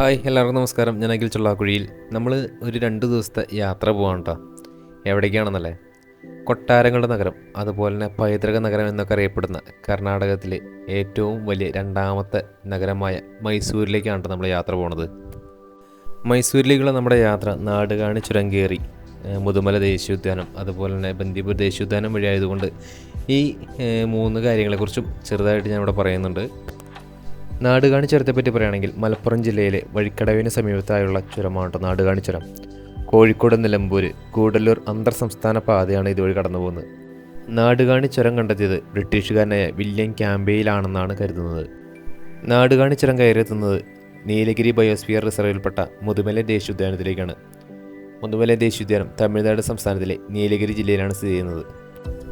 Hi എല്ലാവർക്കും നമസ്കാരം. ഞാൻ അഖിൽ ചുള്ളാക്കുഴിയിൽ. നമ്മൾ ഒരു രണ്ട് ദിവസത്തെ യാത്ര പോവാണ് കേട്ടോ എവിടേക്കാണെന്നല്ലേ? കൊട്ടാരങ്ങളുടെ നഗരം അതുപോലെ തന്നെ പൈതൃക നഗരം എന്നൊക്കെ അറിയപ്പെടുന്ന കർണാടകത്തിലെ ഏറ്റവും വലിയ രണ്ടാമത്തെ നഗരമായ മൈസൂരിലേക്കാണ് നമ്മൾ യാത്ര പോണത്. മൈസൂരിലേക്കുള്ള നമ്മുടെ യാത്ര നാടുകാണി ചുരം കയറി മുതുമല ദേശീയോദ്യാനം അതുപോലെ തന്നെ ബന്ദിപൂർ ദേശീയോദ്യാനം വഴി ആയതുകൊണ്ട് ഈ മൂന്ന് കാര്യങ്ങളെക്കുറിച്ചും ചെറുതായിട്ട് ഞാൻ ഇവിടെ പറയുന്നുണ്ട്. നാടുകാണി ചുരത്തെപ്പറ്റി പറയുകയാണെങ്കിൽ മലപ്പുറം ജില്ലയിലെ വഴിക്കടവിന് സമീപത്തായുള്ള ചുരമാണ് നാടുകാണി ചുരം. കോഴിക്കോട് നിലമ്പൂർ കൂടല്ലൂർ അന്തർ സംസ്ഥാന പാതയാണ് ഇതുവഴി കടന്നു പോകുന്നത് നാടുകാണി ചുരം കണ്ടെത്തിയത് ബ്രിട്ടീഷുകാരനായ വില്യം ക്യാമ്പയിലാണെന്നാണ് കരുതുന്നത്. നാടുകാണി ചുരം കയറിയെത്തുന്നത് നീലഗിരി ബയോസ്ഫിയർ റിസർവിൽപ്പെട്ട മുതുമല ദേശീയോദ്യാനത്തിലേക്കാണ് മുതുമല ദേശീയോദ്യാനം തമിഴ്നാട് സംസ്ഥാനത്തിലെ നീലഗിരി ജില്ലയിലാണ് സ്ഥിതി ചെയ്യുന്നത്.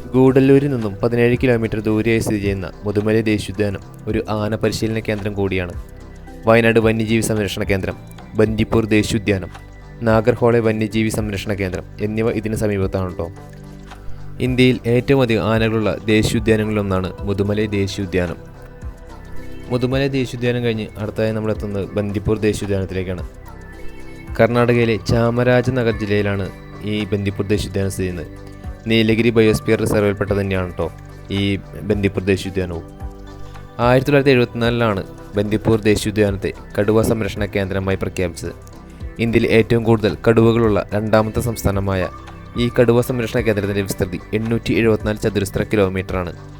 ഗൂഡല്ലൂരിൽ നിന്നും പതിനേഴ് കിലോമീറ്റർ ദൂരെയായി സ്ഥിതി ചെയ്യുന്ന മുതുമല ദേശീയോദ്യാനം ഒരു ആന പരിശീലന കേന്ദ്രം കൂടിയാണ്. വയനാട് വന്യജീവി സംരക്ഷണ കേന്ദ്രം ബന്ദിപ്പൂർ ദേശീയോദ്യാനം നാഗർഹോളെ വന്യജീവി സംരക്ഷണ കേന്ദ്രം എന്നിവ ഇതിന് സമീപത്താണ് കേട്ടോ ഇന്ത്യയിൽ ഏറ്റവും അധികം ആനകളുള്ള ദേശീയോദ്യാനങ്ങളിലൊന്നാണ് മുതുമല ദേശീയോദ്യാനം. മുതുമല ദേശീയോദ്യാനം കഴിഞ്ഞ് അടുത്തായി നമ്മൾ എത്തുന്നത് ബന്ദിപ്പൂർ ദേശീയോദ്യാനത്തിലേക്കാണ്. കർണാടകയിലെ ചാമരാജനഗർ ജില്ലയിലാണ് ഈ ബന്ദിപ്പൂർ ദേശീയോദ്യാനം സ്ഥിതി ചെയ്യുന്നത്. നീലഗിരി ബയോസ്ഫിയർ റിസർവിൽപ്പെട്ട തന്നെയാണ് കേട്ടോ ഈ ബന്ദിപ്പൂർ ദേശീയോദ്യാനവും ആയിരത്തി തൊള്ളായിരത്തി എഴുപത്തിനാലിലാണ് ബന്ദിപ്പൂർ ദേശീയോദ്യാനത്തെ കടുവ സംരക്ഷണ കേന്ദ്രമായി പ്രഖ്യാപിച്ചത്. ഇന്ത്യയിൽ ഏറ്റവും കൂടുതൽ കടുവകളുള്ള രണ്ടാമത്തെ സംസ്ഥാനമായ ഈ കടുവ സംരക്ഷണ കേന്ദ്രത്തിന്റെ വിസ്തൃതി എണ്ണൂറ്റി എഴുപത്തിനാല് ചതുരശ്ര കിലോമീറ്ററാണ്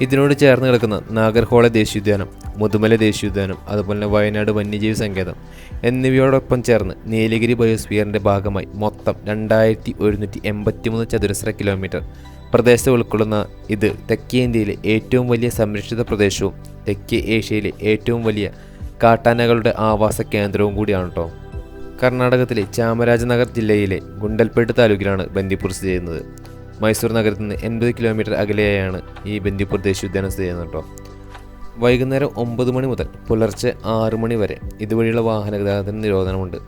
ഇതിനോട് ചേർന്ന് കിടക്കുന്ന നാഗർഹോള ദേശീയോദ്യാനം മുതുമല ദേശീയോദ്യാനം അതുപോലെ തന്നെ വയനാട് വന്യജീവി സങ്കേതം എന്നിവയോടൊപ്പം ചേർന്ന് നീലഗിരി ബയോസ്ഫിയറിന്റെ ഭാഗമായി മൊത്തം രണ്ടായിരത്തി ഒരുന്നൂറ്റി എൺപത്തിമൂന്ന് ചതുരശ്ര കിലോമീറ്റർ. പ്രദേശത്ത് ഉൾക്കൊള്ളുന്ന ഇത് തെക്കേ ഇന്ത്യയിലെ ഏറ്റവും വലിയ സംരക്ഷിത പ്രദേശവും തെക്കേ ഏഷ്യയിലെ ഏറ്റവും വലിയ കാട്ടാനകളുടെ ആവാസ കേന്ദ്രവും കൂടിയാണ് കേട്ടോ കർണാടകത്തിലെ ചാമരാജനഗർ ജില്ലയിലെ ഗുണ്ടൽപേട്ട് താലൂക്കിലാണ് ബന്ദിപ്പൂർ സ്ഥിതി ചെയ്യുന്നത്. മൈസൂർ നഗരത്തിൽ നിന്ന് എൺപത് കിലോമീറ്റർ അകലെയാണ് ഈ ബന്ദിപ്പൂർ ദേശീയോദ്യാനം സ്ഥിതി ചെയ്യുന്നത് കേട്ടോ വൈകുന്നേരം ഒമ്പത് മണി മുതൽ പുലർച്ചെ ആറ് മണി വരെ ഇതുവഴിയുള്ള വാഹന ഗതാഗതത്തിന് നിരോധനമുണ്ട്.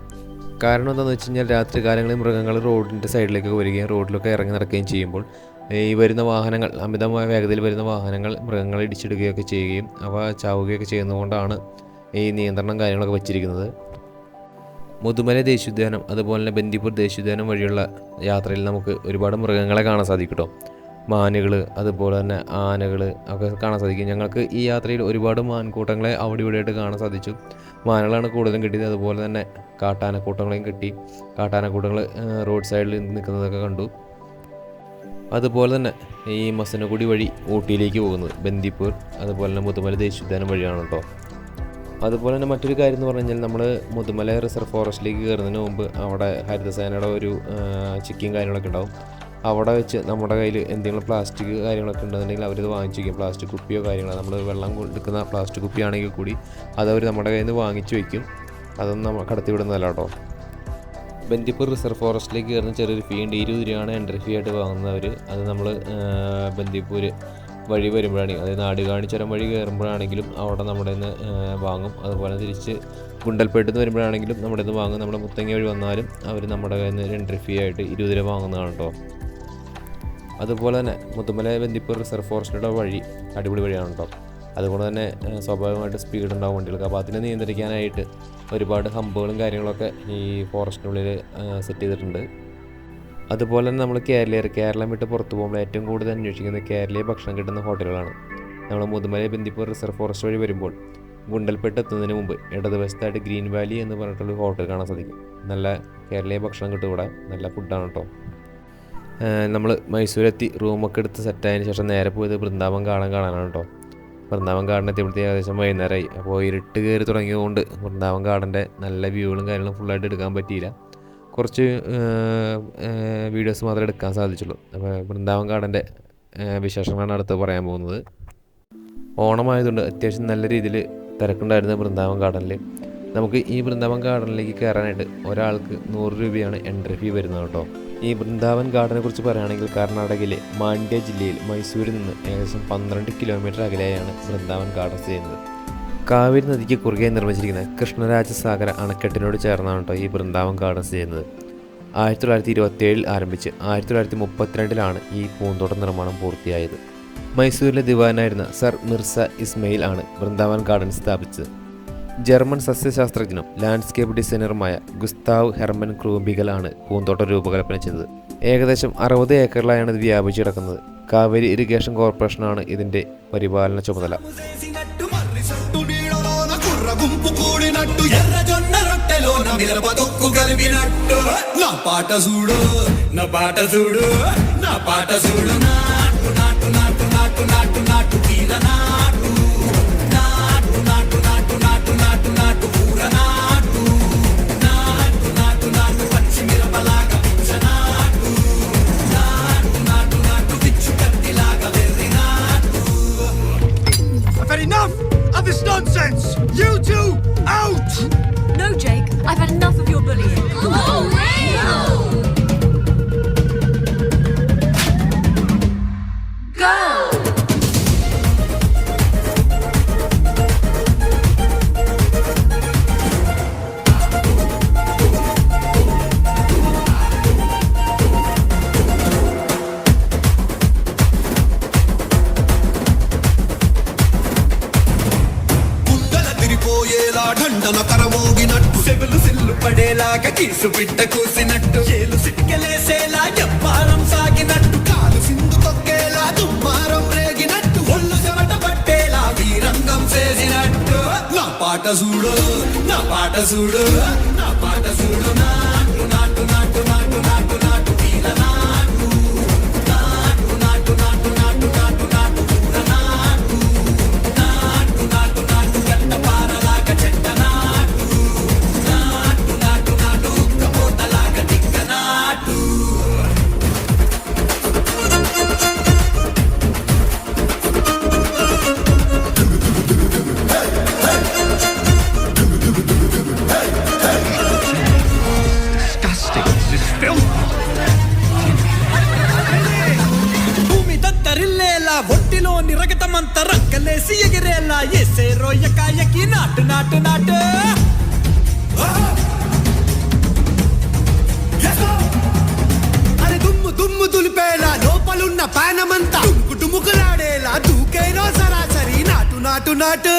കാരണം എന്താണെന്ന് വെച്ച് കഴിഞ്ഞാൽ രാത്രി കാലങ്ങളിൽ മൃഗങ്ങൾ റോഡിന്റെ സൈഡിലേക്ക് വരികയും റോഡിലൊക്കെ ഇറങ്ങി നടക്കുകയും ചെയ്യുമ്പോൾ ഈ വരുന്ന വാഹനങ്ങൾ അമിതമായ വേഗതയിൽ വരുന്ന വാഹനങ്ങൾ മൃഗങ്ങളെ ഇടിച്ചിടുകയൊക്കെ ചെയ്യുകയും അവ ചാവുകയൊക്കെ ചെയ്യുന്നതുകൊണ്ടാണ് ഈ നിയന്ത്രണം കാര്യങ്ങളൊക്കെ വച്ചിരിക്കുന്നത്. മുതുമല ദേശീയോദ്യാനം അതുപോലെ തന്നെ ബന്ദിപ്പൂർ ദേശീയോദ്യാനം വഴിയുള്ള യാത്രയിൽ നമുക്ക് ഒരുപാട് മൃഗങ്ങളെ കാണാൻ സാധിക്കും കേട്ടോ മാനുകൾ അതുപോലെ തന്നെ ആനകൾ ഒക്കെ കാണാൻ സാധിക്കും. ഞങ്ങൾക്ക് ഈ യാത്രയിൽ ഒരുപാട് മാൻകൂട്ടങ്ങളെ അവിടെ ഇവിടെയായിട്ട് കാണാൻ സാധിച്ചു. മാനുകളാണ് കൂടുതലും കിട്ടിയത്. അതുപോലെ തന്നെ കാട്ടാനക്കൂട്ടങ്ങളെയും കിട്ടി. കാട്ടാനക്കൂട്ടങ്ങൾ റോഡ് സൈഡിൽ നിൽക്കുന്നതൊക്കെ കണ്ടു. അതുപോലെ തന്നെ ഈ മസനഗുടി വഴി ഊട്ടിയിലേക്ക് പോകുന്നത് ബന്ദിപ്പൂർ അതുപോലെ തന്നെ മുതുമല ദേശീയോദ്യാനം വഴിയാണ് കേട്ടോ അതുപോലെ തന്നെ മറ്റൊരു കാര്യം എന്ന് പറഞ്ഞു കഴിഞ്ഞാൽ നമ്മൾ മുതുമല റിസർവ് ഫോറസ്റ്റിലേക്ക് കയറുന്നതിന് മുമ്പ് അവിടെ ഹരിതസേനയുടെ ഒരു ചിക്കിയും കാര്യങ്ങളൊക്കെ ഉണ്ടാവും. അവിടെ വെച്ച് നമ്മുടെ കയ്യിൽ എന്തെങ്കിലും പ്ലാസ്റ്റിക് കാര്യങ്ങളൊക്കെ ഉണ്ടെന്നുണ്ടെങ്കിൽ അവരത് വാങ്ങിച്ചു വയ്ക്കും പ്ലാസ്റ്റിക് കുപ്പിയോ കാര്യങ്ങളോ നമ്മൾ വെള്ളം എടുക്കുന്ന പ്ലാസ്റ്റിക് കുപ്പിയാണെങ്കിൽ കൂടി അതവർ നമ്മുടെ കയ്യിൽ നിന്ന് വാങ്ങിച്ചു വയ്ക്കും അതൊന്നും നമ്മൾ കടത്തി വിടുന്നതല്ല കേട്ടോ. ബന്ദിപ്പൂർ റിസർവ് ഫോറസ്റ്റിലേക്ക് കയറുന്ന ചെറിയൊരു ഫീ ഉണ്ട്. ഇരുപത് രൂപയാണ് എൻട്രി ഫീ ആയിട്ട് വാങ്ങുന്നവർ അത് നമ്മൾ ബന്ദിപ്പൂർ വഴി വരുമ്പോഴാണെങ്കിൽ അതായത് നാട് ചുരം വഴി കയറുമ്പോഴാണെങ്കിലും അവിടെ നമ്മുടെ നിന്ന് വാങ്ങും. അതുപോലെ തിരിച്ച് ഗുണ്ടൽപേട്ടിൽ നിന്ന് വരുമ്പോഴാണെങ്കിലും നമ്മുടെ നിന്ന് വാങ്ങും. നമ്മുടെ മുത്തങ്ങ വഴി വന്നാലും അവർ നമ്മുടെ കയ്യിൽ നിന്ന് എൻട്രി ഫീ ആയിട്ട് ഇരുപത് രൂപ വാങ്ങുന്നതാണ് കേട്ടോ അതുപോലെ തന്നെ മുത്തുമല ബന്ദിപ്പൂർ റിസർവ് ഫോറസ്റ്റിന്റെ വഴി അടിപൊളി വഴിയാണ് കേട്ടോ അതുകൊണ്ട് തന്നെ സ്വാഭാവികമായിട്ട് സ്പീഡ് ഉണ്ടാവും വണ്ടികൾക്ക്. അപ്പോൾ അതിനെ നിയന്ത്രിക്കാനായിട്ട് ഒരുപാട് ഹമ്പുകളും കാര്യങ്ങളൊക്കെ ഈ ഫോറസ്റ്റിനുള്ളിൽ സെറ്റ് ചെയ്തിട്ടുണ്ട്. അതുപോലെ തന്നെ നമ്മൾ കേരളീയർ കേരളം വിട്ട് പുറത്തു പോകുമ്പോൾ ഏറ്റവും കൂടുതൽ അന്വേഷിക്കുന്നത് കേരളീയ ഭക്ഷണം കിട്ടുന്ന ഹോട്ടലുകളാണ്. നമ്മൾ മുതുമല ബന്ദിപ്പൂർ റിസർവ് ഫോറസ്റ്റ് വഴി വരുമ്പോൾ ഗുണ്ടൽപേട്ട് എത്തുന്നതിന് മുമ്പ് ഇടതുവശത്തായിട്ട് ഗ്രീൻ വാലി എന്ന് പറഞ്ഞിട്ടുള്ള ഹോട്ടൽ കാണാൻ സാധിക്കും. നല്ല കേരളീയ ഭക്ഷണം കിട്ടും ഇവിടെ. നല്ല ഫുഡാണ് കേട്ടോ നമ്മൾ മൈസൂരെത്തി റൂമൊക്കെ എടുത്ത് സെറ്റായതിനു ശേഷം നേരെ പോയത് വൃന്ദാവൻ ഗാർഡൻ കാണാനാണ് കേട്ടോ വൃന്ദാവൻ ഗാർഡൻ എത്തിയപ്പോഴത്തേക്ക് ഏകദേശം വൈകുന്നേരമായി. അപ്പോൾ ഇരുട്ട് കയറി തുടങ്ങിയതുകൊണ്ട് വൃന്ദാവൻ ഗാർഡന്റെ നല്ല വ്യൂകളും കാര്യങ്ങളും ഫുള്ളായിട്ട് എടുക്കാൻ പറ്റിയില്ല. കുറച്ച് വീഡിയോസ് മാത്രമേ എടുക്കാൻ സാധിച്ചുള്ളൂ. അപ്പോൾ വൃന്ദാവൻ ഗാർഡന്റെ വിശേഷങ്ങളാണ് അടുത്ത് പറയാൻ പോകുന്നത്. ഓണമായതുകൊണ്ട് അത്യാവശ്യം നല്ല രീതിയിൽ തിരക്കുണ്ടായിരുന്നു വൃന്ദാവൻ ഗാർഡനിൽ നമുക്ക് ഈ വൃന്ദാവൻ ഗാർഡനിലേക്ക് കയറാനായിട്ട് ഒരാൾക്ക് നൂറ് രൂപയാണ് എൻട്രി ഫീ വരുന്നത് കേട്ടോ. ഈ വൃന്ദാവൻ ഗാർഡനെ കുറിച്ച് പറയുകയാണെങ്കിൽ കർണാടകയിലെ മാണ്ഡ്യ ജില്ലയിൽ മൈസൂരിൽ നിന്ന് ഏകദേശം പന്ത്രണ്ട് കിലോമീറ്റർ അകലെയാണ് വൃന്ദാവൻ ഗാർഡൻ ചെയ്യുന്നത്. കാവേരി നദിക്ക് കുറുകെ നിർമ്മിച്ചിരിക്കുന്ന കൃഷ്ണരാജസാഗര അണക്കെട്ടിനോട് ചേർന്നാണ് കേട്ടോ ഈ വൃന്ദാവൻ ഗാർഡൻ സ്ഥിതി ചെയ്യുന്നത്. ആയിരത്തി തൊള്ളായിരത്തി ഇരുപത്തി ഏഴിൽ ആരംഭിച്ച് ആയിരത്തി തൊള്ളായിരത്തി മുപ്പത്തിരണ്ടിലാണ് ഈ പൂന്തോട്ട നിർമ്മാണം പൂർത്തിയായത്. മൈസൂരിലെ ദിവാനായിരുന്ന സർ മിർസ ഇസ്മയിൽ ആണ് വൃന്ദാവൻ ഗാർഡൻ സ്ഥാപിച്ചത്. ജർമ്മൻ സസ്യശാസ്ത്രജ്ഞനും ലാൻഡ്സ്കേപ്പ് ഡിസൈനറുമായ ഗുസ്താവ് ഹെർമൻ ക്രൂബികളാണ് പൂന്തോട്ടം രൂപകൽപ്പന ചെയ്തത്. ഏകദേശം അറുപത് ഏക്കറിലായാണ് ഇത് വ്യാപിച്ചു കിടക്കുന്നത്. കാവേരി ഇറിഗേഷൻ കോർപ്പറേഷനാണ് ഇതിന്റെ പരിപാലന ചുമതല. మిరప తొక్కు కలిపినట్టు. నా పాట చూడు నా పాట చూడు నా పాట చూడు నా your bullying. పడేలాగా బిడ్డ కూసినట్టు. చేలు సిటికెలేసేలా సాగినట్టు. కాలు సిందు తొక్కేలా దుమ్మారం రేగినట్టు. ఒళ్ళు చెమట పట్టేలా వీరంగం చేసినట్టు. నా పాట చూడు నా పాట చూడు నా పాట చూడు. నాటు నాటు నాటు నాటు. ఒంటిలోని రగతమంత రక్కలేసి ఎగిరేలా ఎసే రొయ్యకాయకి నాటు నాటు నాటు. అరే దుమ్ము దుమ్ము దులిపేలా లోపలున్న పానమంతా డుమ్కు దూకేనో సరాసరి నాటు నాటు నాటు.